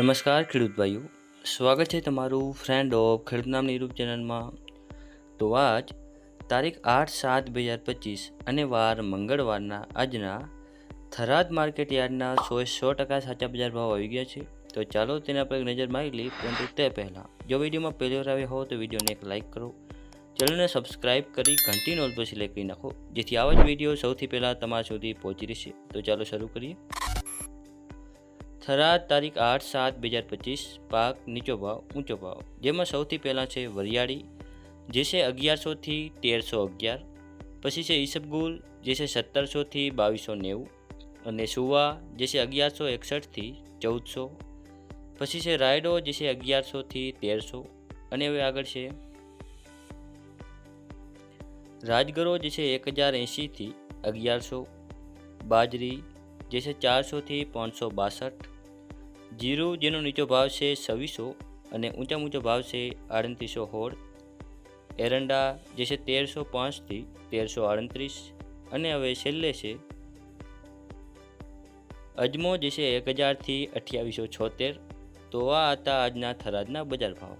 નમસ્કાર ખેડૂત ભાઈઓ, સ્વાગત છે તમારું ફ્રેન્ડ ઓફ ખેડૂત નામની યુટ્યુબ ચેનલમાં. તો આજ તારીખ આઠ સાત બે હજાર પચીસ અને વાર મંગળવારના આજના થરાદ માર્કેટ યાર્ડના સો સો ટકા સાચા બજાર ભાવ આવી ગયા છે. તો ચાલો તેના પર એક નજર મારી લઈએ, પરંતુ તે પહેલાં જો વિડીયોમાં પહેલી વાર આવ્યા હો તો વિડીયોને એક લાઇક કરો. ચેનલને સબસ્ક્રાઇબ કરી ઘંટી પર સિલેક્ટ કરી નાખો, જેથી આવા જ વીડિયો સૌથી પહેલાં તમારા સુધી પહોંચી રહેશે. તો ચાલો શરૂ કરીએ. થરાદ તારીખ આઠ સાત બે હજાર પચીસ, પાક નીચો ભાવ, ઊંચો ભાવ. જેમાં સૌથી પહેલાં છે વરિયાળી, જે છે અગિયારસોથી તેરસો અગિયાર. પછી છે ઈસબગુલ, જે છે સત્તરસોથી બાવીસો નેવું. અને સુવા, જે છે અગિયારસો એકસઠથી ચૌદસો. પછી છે રાયડો, જે છે અગિયારસોથી તેરસો. અને હવે આગળ છે રાજગરો, જે છે એક હજાર એંશીથી અગિયારસો. બાજરી, જે છે ચારસોથી પાંચસો બાસઠ. જીરું જેનો નીચો ભાવ છે છવ્વીસો અને ઊંચા ઊંચો ભાવ છે આડત્રીસો હોળ એરંડા જે છે તેરસો પાંચથી તેરસો આડત્રીસ. અને હવે છેલ્લે છે અજમો જે છે એક હજારથી અઠ્યાવીસો છોતેર. તો આ હતા આજના થરાદના બજાર ભાવ.